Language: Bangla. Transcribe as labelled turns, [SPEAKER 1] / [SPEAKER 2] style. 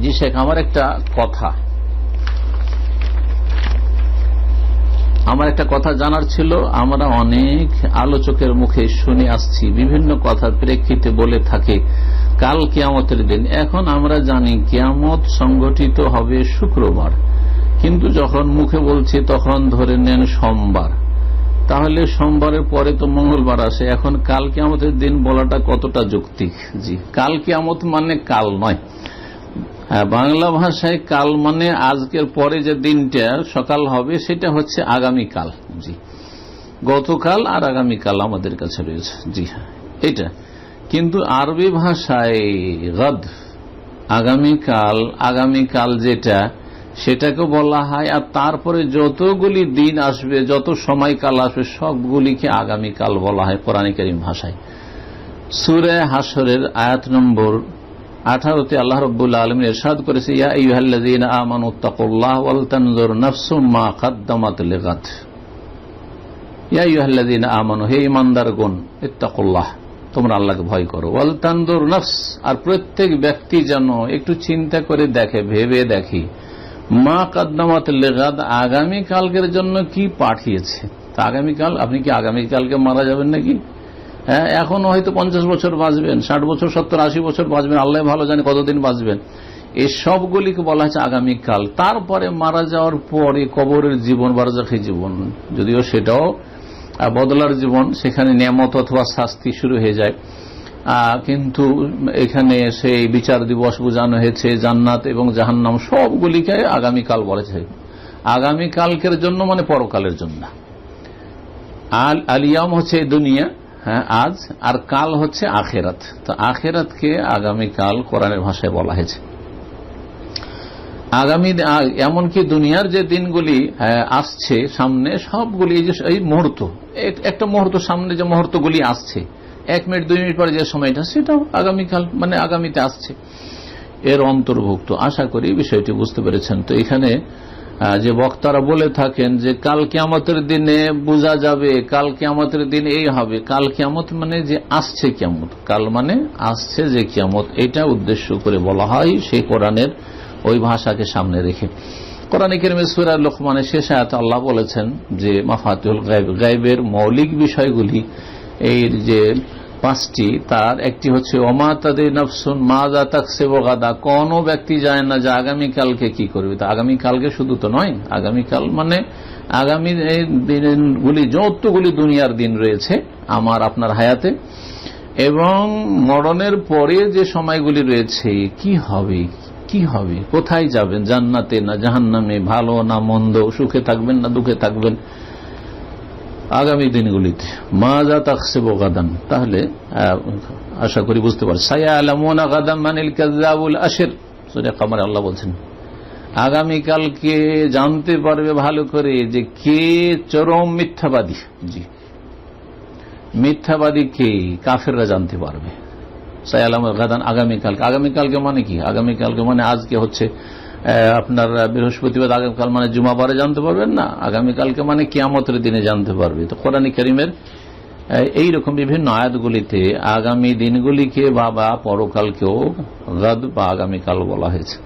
[SPEAKER 1] জি শেখ, আমার একটা কথা। আমার একটা কথা জানার ছিল, আমরা অনেক আলোচকের মুখে শুনে আসছি, বিভিন্ন কথার প্রেক্ষিতে বলে থাকে, কাল কিয়ামতের দিন। এখন আমরা জানি কিয়ামত সংগঠিত হবে শুক্রবার। কিন্তু যখন মুখে বলছি, তখন ধরে নেন সোমবার। তাহলে সোমবারের পরে তো মঙ্গলবার আসে। এখন কাল কিয়ামতের দিন বলাটা কতটা যৌক্তিক? জি, কাল কিয়ামত মানে কাল নয়। বাংলা ভাষায় কাল মানে আজকের পরে যে দিনটা, সকাল হবে, সেটা হচ্ছে আগামীকাল। জি। গতকাল আর আগামীকাল আমাদের কাছে রয়েছে। জি হ্যাঁ এটা। কিন্তু আরবি ভাষায় গদ, আগামীকাল আগামীকাল যেটা সেটাকে বলা হয়, আর তারপরে যতগুলি দিন আসবে, যত সময়কাল আসবে, সবগুলিকে আগামীকাল বলা হয় কোরআন ভাষায়। সুরে হাসরের আয়াত নম্বর আঠারোতে আল্লাহ রব্বুল্লা আলম এরশাদ করেছে, ইয়া মা কাদ্দামাত ইয়া হে ইত্তাকুল্লাহ, তোমরা আল্লাহকে ভয় করো। ওয়াল নফস, আর প্রত্যেক ব্যক্তি যেন একটু চিন্তা করে দেখে, ভেবে দেখি, মা কাদ্দামাত লেগাদ আগামী কালকের জন্য কি পাঠিয়েছে? তা আগামীকাল, আপনি কি আগামীকালকে মারা যাবেন নাকি? হ্যাঁ এখন হয়তো পঞ্চাশ বছর বাঁচবেন, ষাট বছর, সত্তর, আশি বছর বাঁচবেন, আল্লাহ ভালো জানে কতদিন বাঁচবেন। এই সবগুলিকে বলা হচ্ছে আগামীকাল। তারপরে মারা যাওয়ার পরে কবরের জীবন, বারজাখী জীবন। যদিও সেটাও বদলার জীবন, সেখানে নিয়ামত অথবা শাস্তি শুরু হয়ে যায়। কিন্তু এখানে সেই বিচার দিবস বোঝানো হয়েছে, জান্নাত এবং জাহান্নাম সবগুলিকে আগামীকাল বলেছে আগামীকালকের জন্য মানে পরকালের জন্য। আল আলিয়াম হচ্ছে দুনিয়া। হ্যাঁ আজ আর কাল হচ্ছে আখেরাত। তো আখেরাতকে আগামীকাল কোরআনের ভাষায় বলা হয়েছে। আগামী এমনকি দুনিয়ার যে দিনগুলি আসছে সামনে, সবগুলি এই যে, এই মুহূর্ত, এক- একটা মুহূর্ত সামনে যে মুহূর্তগুলি আসছে, এক মিনিট, দুই মিনিট পরে যে সময়টা, সেটাও আগামীকাল মানে আগামীতে আসছে। এর অন্তর্ভুক্ত, আশা করি বিষয়টি বুঝতে পেরেছেন। তো এখানে যে বক্তারা বলে থাকেন যে কাল কিয়ামতের দিনে বোঝা যাবে, কাল কিয়ামতের দিন এই হবে, কাল কিয়ামত মানে যে আসছে কিয়ামত। কাল মানে আসছে যে কিয়ামত। এটা উদ্দেশ্য করে বলা হয় সেই কোরআনের ওই ভাষাকে সামনে রেখে। কোরআন কেরমে সুরা লোকমানের শেষ আয়াত আল্লাহ বলেছেন যে মাফাতুল গাইব গাইবের মৌলিক বিষয়গুলি, এই যে পাঁচটি, তার একটি হচ্ছে তাদের নফসুন মা যা তাকসে গাদা। কোন ব্যক্তি যায় না যে আগামীকালকে কি করবে। তা আগামীকালকে শুধু তো নয় আগামীকাল মানে আগামী দিনগুলি যতগুলি দুনিয়ার দিন রয়েছে, আমার, আপনার হায়াতে, এবং মরণের পরে যে সময়গুলি রয়েছে, কি হবে কি হবে, কোথায় যাবেন? জান্নাতে না জাহান্নামে? ভালো না মন্দ? সুখে থাকবেন না দুঃখে থাকবেন? আগামী দিনগুলিতে। মা যা তাকসে গাদান, তাহলে আশা করি বুঝতে পারছি সায়া কামার আল্লাহ বলছেন, আগামীকালকে জানতে পারবে ভালো করে যে কে চরম মিথ্যাবাদী। জি। মিথ্যাবাদী কে? কাফেররা জানতে পারবে। সায়ালাম গাদান আগামীকালকে। আগামীকালকে মানে কি? আগামীকালকে মানে আজকে হচ্ছে আপনার বৃহস্পতিবার আগামীকাল মানে জুমাবারে জানতে পারবেন না, আগামীকালকে মানে কিয়ামতের দিনে জানতে পারবে। তো কোরআন করিমের এই রকম বিভিন্ন আয়াতগুলিতে আগামী দিনগুলিকে বা বা পরকালকেও রাদ বা আগামীকাল বলা হয়েছে।